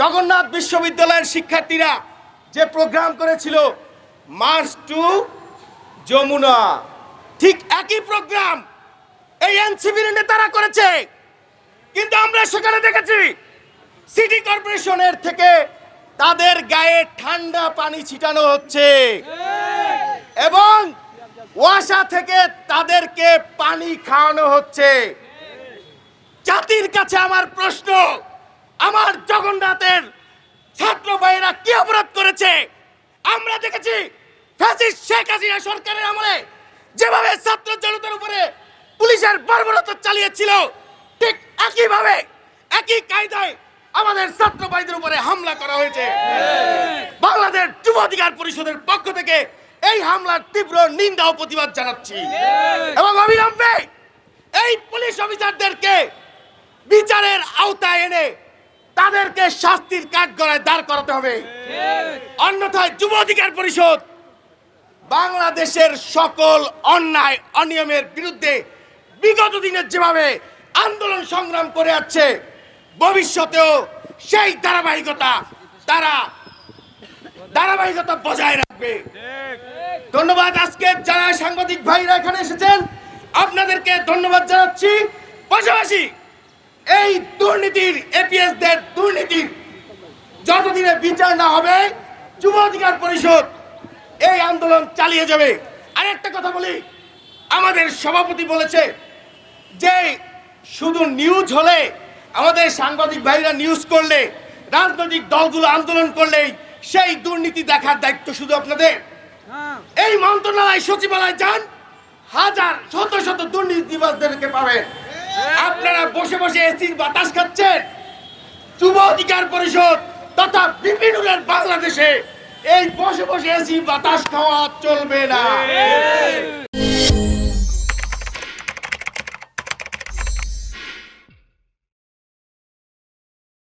জগন্নাথ বিশ্ববিদ্যালয়ের শিক্ষার্থীরা যে প্রোগ্রাম করেছিল মার্চ টু যমুনা, ঠিক একই প্রোগ্রাম এই এনসিবির নেতারা করেছে। কিন্তু আমরা সেখানে দেখেছি, সিটি কর্পোরেশনের থেকে তাদের গায়ে ঠান্ডা পানি ছিটানো হচ্ছে। এবং ওয়াসা থেকে তাদেরকে পানি খাওয়ানো হচ্ছে। জাতির কাছে আমার প্রশ্ন, আমার জগন্নাথের ছাত্র ভাইয়েরা কি অপরাধ করেছে? আমরা দেখেছি ফ্যাসিস্ট শেখ হাসিনা সরকারের আমলে যেভাবে ছাত্র জনতার উপরে পুলিশের বর্বরতা চালিয়েছিল, ঠিক একইভাবে একই কায়দায় আমাদের ছাত্র ভাইদের উপরে হামলা করা হয়েছে। বাংলাদেশ যুব অধিকার পরিষদের পক্ষ থেকে এই হামলার তীব্র নিন্দা ও প্রতিবাদ জানাচ্ছি। এবং অবিলম্বে এই পুলিশ অফিসারদেরকে বিচারের আওতায় এনে তাদেরকে শাস্তির কাঠগড়ায় দাঁড় করাতে হবে। অন্যথায় যুব অধিকার পরিষদ বাংলাদেশের সকল অন্যায়, অনিয়মের বিরুদ্ধে বিগত দিনের যেভাবে আন্দোলন সংগ্রাম করে যাচ্ছে, ভবিষ্যতেও সেই ধারাবাহিকতা তারা ধারাবাহিকতা বজায় রাখবে। ধন্যবাদ আজকে যারা সাংবাদিক ভাইরা এখানে এসেছেন। আপনাদেরকে ধন্যবাদ জানাচ্ছি। পাশাপাশি এই দুর্নীতির এপিএস দের দুর্নীতির যতদিনে বিচার না হবে যুব অধিকার পরিষদ এই আন্দোলন চালিয়ে যাবে। আরেকটা কথা বলি আমাদের সভাপতি বলেছে যে শুধু নিউজ হলে আমাদের সাংবাদিক ভাইরা নিউজ করলে রাজনৈতিক দলগুলো আন্দোলন করলেই সেই দুর্নীতি দেখার দায়িত্ব শুধু আপনাদের। এই মন্ত্রণালয় সচিবালয় যান হাজার শত শত দুর্নীতিবাজদেরকে পাবেন। আপনারা বসে বসে এসির বাতাস খাচ্ছেন। যুব অধিকার পরিষদ তথা বিপিনুরের বাংলাদেশে এই বসে বসে এসি বাতাস খাওয়া চলবে না।